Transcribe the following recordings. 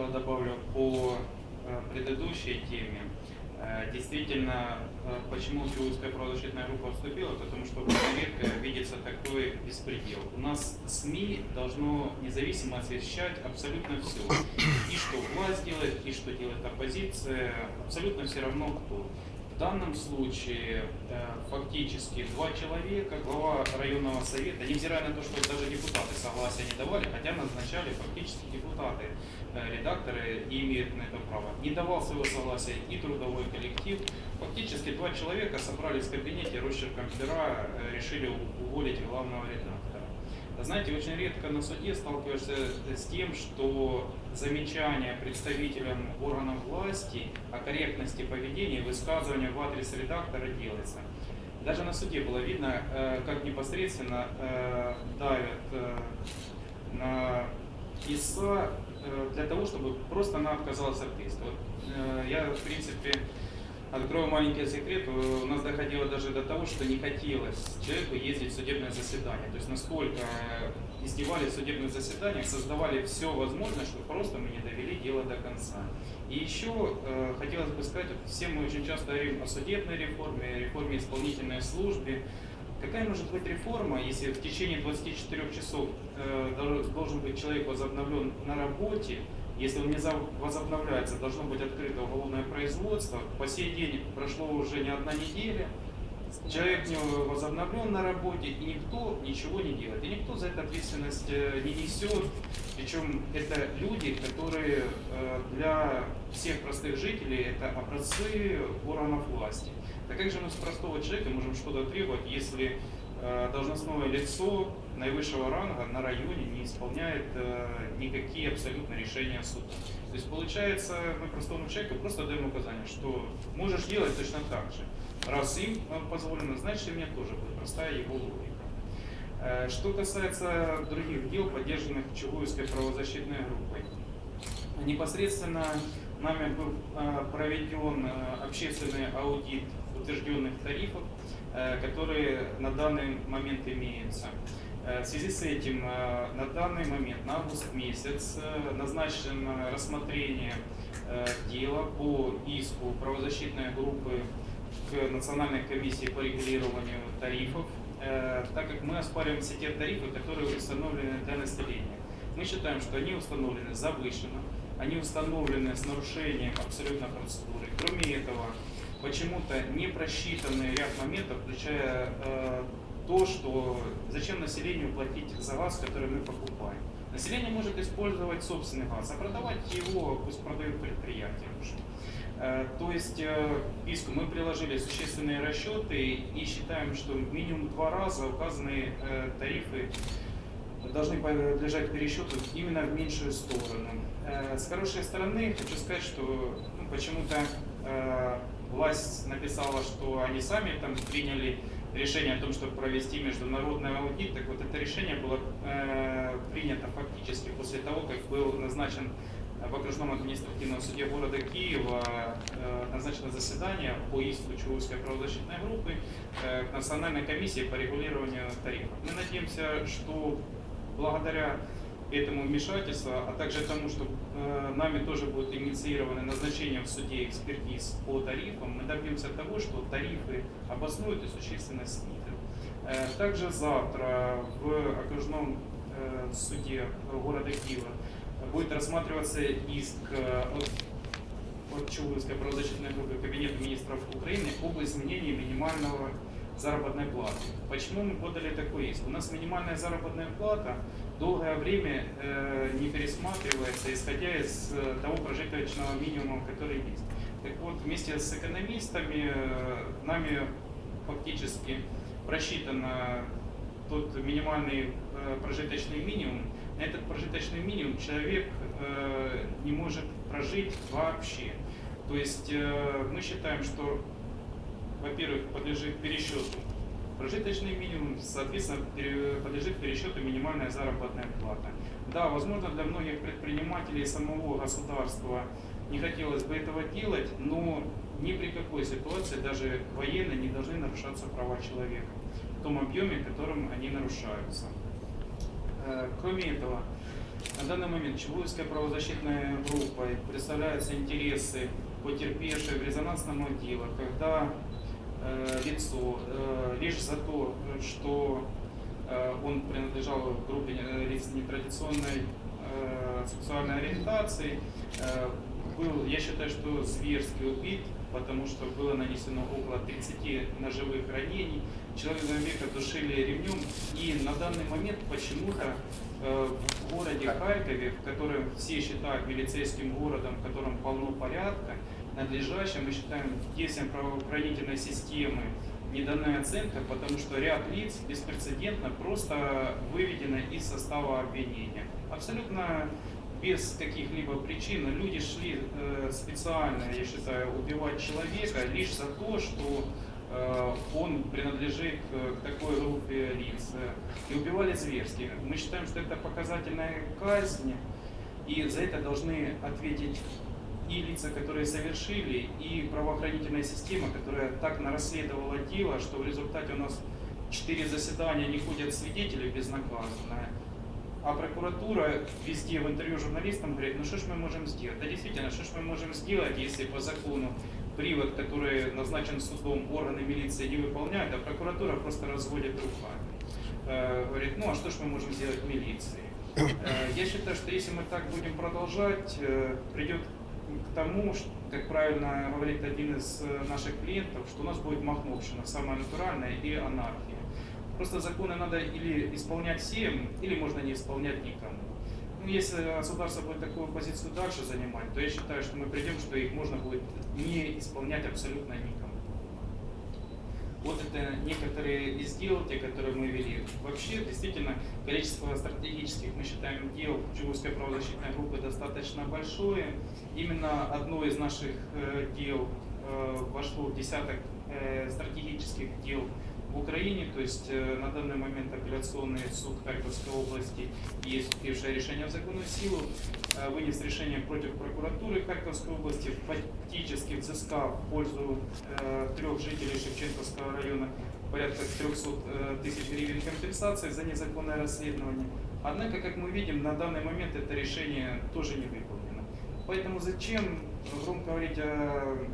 сначала добавлю по э, предыдущей теме. Э, Действительно, э, почему Чуловская правозащитная группа вступила, потому что редко видится такой беспредел. У нас СМИ должно независимо освещать абсолютно все. И что власть делает, и что делает оппозиция, абсолютно все равно кто. Данном случае э, фактически два человека, глава районного совета, невзирая на то, что даже депутаты согласия не давали, хотя назначали фактически депутаты, э, редакторы и имеют на это право. Не давал своего согласия и трудовой коллектив. Фактически два человека собрались в кабинете росчерком пера, э, решили уволить главного редактора. Знаете, очень редко на суде сталкиваешься с тем, что замечания представителям органов власти о корректности поведения и высказывания в адрес редактора делается. Даже на суде было видно, э, как непосредственно э, давят э, на ИСА для того, чтобы просто она отказалась от теста. Вот, я, в принципе, Открою маленький секрет, э, у нас доходило даже до того, что не хотелось человеку ездить в судебное заседание. То есть настолько э, издевались в судебных заседаниях, создавали все возможное, чтобы просто мы не довели дело до конца. И еще э, хотелось бы сказать, все мы очень часто говорим о судебной реформе, реформе исполнительной службы. Какая может быть реформа, если в течение 24 часов э, дол- должен быть человек возобновлен на работе, если он не возобновляется, должно быть открыто уголовное производство. По сей день прошло уже не одна неделя. Человек не возобновлен на работе, и никто ничего не делает. И никто за это ответственность э, не несет. Причем это люди, которые э, для всех простых жителей это образцы органов власти. Так как же мы с простого человека можем что-то требовать, если э, должностное лицо наивысшего ранга на районе не исполняет э, никакие абсолютно решения суда. То есть получается, мы простому человеку просто даем указание, что можешь делать точно так же. Раз им э, позволено, значит и мне тоже будет простая его логика. Э, Что касается других дел, поддержанных Чугуевской правозащитной группой, непосредственно нами был э, проведен э, общественный аудит утвержденных тарифов, э, которые на данный момент имеются. Э, В связи с этим э, на данный момент, на август месяц, назначено рассмотрение дела по иску правозащитной группы к Национальной комиссии по регулированию тарифов, так как мы оспариваем все те тарифы, которые установлены для населения. Мы считаем, что они установлены завышенно, они установлены с нарушением абсолютно процедуры. Кроме этого, почему-то не просчитанный ряд моментов, включая э, то, что зачем населению платить за газ, который мы покупаем. Население может использовать собственный газ, а продавать его пусть продают предприятия уже. Э, То есть э, иску мы приложили существенные расчеты и считаем, что минимум два раза указанные э, тарифы должны подлежать пересчету именно в меньшую сторону. Э, С хорошей стороны хочу сказать, что ну, почему-то э, власть написала, что они сами там приняли решение о том, чтобы провести международный аудит. Так вот, это решение было э, принято фактически после того, как был назначен в окружном административном суде города Киева э, назначено заседание по иску Чувовской правозащитной группы э, Национальной комиссии по регулированию тарифов. Мы надеемся, что благодаря этому вмешательству, а также тому, что э, нами тоже будет инициировано назначение в суде экспертиз по тарифам, мы добьемся того, что тарифы обоснуют и существенно снизят. Э, Также завтра в окружном э, суде города Киева будет рассматриваться иск от, Чуловской правозащитной группы Кабинета министров Украины об изменении минимального заработной платы. Почему мы подали такой иск? У нас минимальная заработная плата долгое время э, не пересматривается, исходя из э, того прожиточного минимума, который есть. Так вот, вместе с экономистами э, нами фактически просчитано тот минимальный э, прожиточный минимум. На этот прожиточный минимум человек э, не может прожить вообще. То есть э, мы считаем, что, во-первых, подлежит пересчету прожиточный минимум, соответственно, подлежит пересчету минимальная заработная плата. Да, возможно, для многих предпринимателей самого государства не хотелось бы этого делать, но ни при какой ситуации, даже военные, не должны нарушаться права человека в том объеме, в котором они нарушаются. Э, Кроме этого, На данный момент Чебурская правозащитная группа представляются интересы потерпевшей в резонансном отделе, когда лицо э, лишь за то, что э, он принадлежал группе э, лиц нетрадиционной э, сексуальной ориентации, э, был, я считаю, что зверски убит, потому что было нанесено около 30 ножевых ранений, человека душили ремнем, и на данный момент почему-то э, в городе Харькове, в котором все считают милицейским городом, в котором полно надлежащим, мы считаем, действиям правоохранительной системы не дана оценка, потому что ряд лиц беспрецедентно просто выведены из состава обвинения. Абсолютно без каких-либо причин люди шли э, специально, я считаю, убивать человека лишь за то, что э, он принадлежит к такой группе лиц. И убивали зверски. Мы считаем, что это показательная казнь, и за это должны ответить и лица, которые совершили, и правоохранительная система, которая так нарасследовала дело, что в результате у нас четыре заседания не ходят свидетели безнаказанно. А прокуратура везде в интервью журналистам говорит, ну что ж мы можем сделать? Да действительно, что ж мы можем сделать, если по закону привод, который назначен судом, органы милиции не выполняют, а прокуратура просто разводит руками. Э, Говорит, ну а что ж мы можем сделать милиции? Э, Я считаю, что если мы так будем продолжать, э, придет к тому, что, как правильно говорит один из э, наших клиентов, что у нас будет махновщина, самая натуральная, и анархия. Просто законы надо или исполнять всем, или можно не исполнять никому. Ну, если государство будет такую позицию дальше занимать, то я считаю, что мы придем, что их можно будет не исполнять абсолютно никому. Вот это некоторые из дел, те, которые мы вели. Вообще, действительно, количество стратегических, мы считаем, дел Чувской правозащитной группы достаточно большое. Именно одно из наших э, дел э, вошло в десяток э, стратегических дел в Украине, то есть э, на данный момент апелляционный суд Харьковской области есть вступившее решение в законную силу, э, вынес решение против прокуратуры Харьковской области, фактически взыскав в пользу э, трех жителей Шевченковского района порядка 300 э, тысяч гривен компенсации за незаконное расследование. Однако, как мы видим, на данный момент это решение тоже не выполнено. Поэтому зачем громко говорить о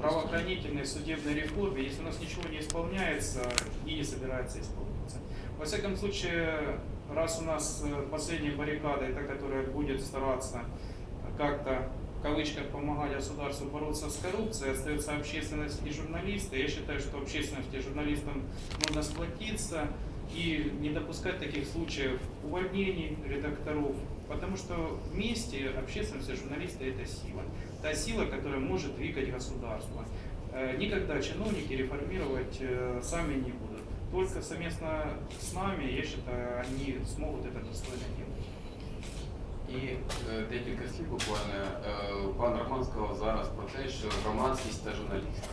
правоохранительной судебной реформе, если у нас ничего не исполняется и не собирается исполняться. Во всяком случае, раз у нас э, последняя баррикада, это которая будет стараться как-то в кавычках помогать государству бороться с коррупцией, остается общественность и журналисты. Я считаю, что общественность и журналистам нужно сплотиться и не допускать таких случаев увольнений редакторов, потому что вместе общественность и журналисты – это сила. Та сила, которая может двигать государство. Э, Никогда чиновники реформировать э, сами не будут. Только совместно с нами, я считаю, они смогут это достойно делать. І е, декілька слів буквально. Е, Пан Роман сказав зараз про те, що громадськість та журналісти.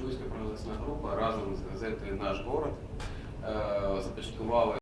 Чуйська правозахисна група разом з газетою Наш город е, започаткували